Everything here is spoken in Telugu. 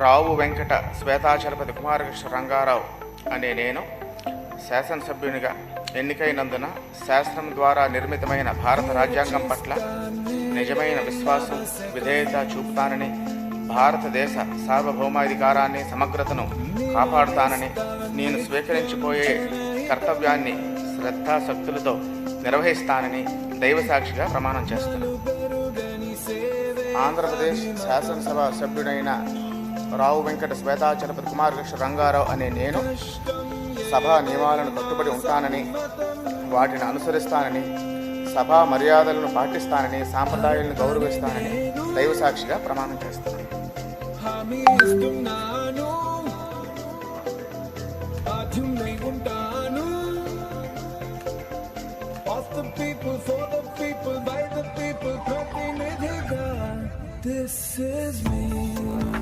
రావు వెంకట శ్వేతాచలపతి కుమారకృష్ణ రంగారావు అనే నేను శాసనసభ్యునిగా ఎన్నికైనందున శాసనం ద్వారా నిర్మితమైన భారత రాజ్యాంగం పట్ల నిజమైన విశ్వాసం విధేయత చూపుతానని భారతదేశ సార్వభౌమాధికారాన్ని సమగ్రతను కాపాడుతానని నేను స్వీకరించిపోయే కర్తవ్యాన్ని శ్రద్ధాశక్తులతో నిర్వహిస్తానని దైవసాక్షిగా ప్రమాణం చేస్తున్నాను. ఆంధ్రప్రదేశ్ శాసనసభ సభ్యుడైన రావు వెంకట శ్వేతాచలపతి కుమారకృష్ణ రంగారావు అనే నేను సభా నియమాలను కట్టుబడి ఉంటానని వాటిని అనుసరిస్తానని సభా మర్యాదలను పాటిస్తానని సాంప్రదాయాలను గౌరవిస్తానని దైవసాక్షిగా ప్రమాణం చేస్తాను. This is me.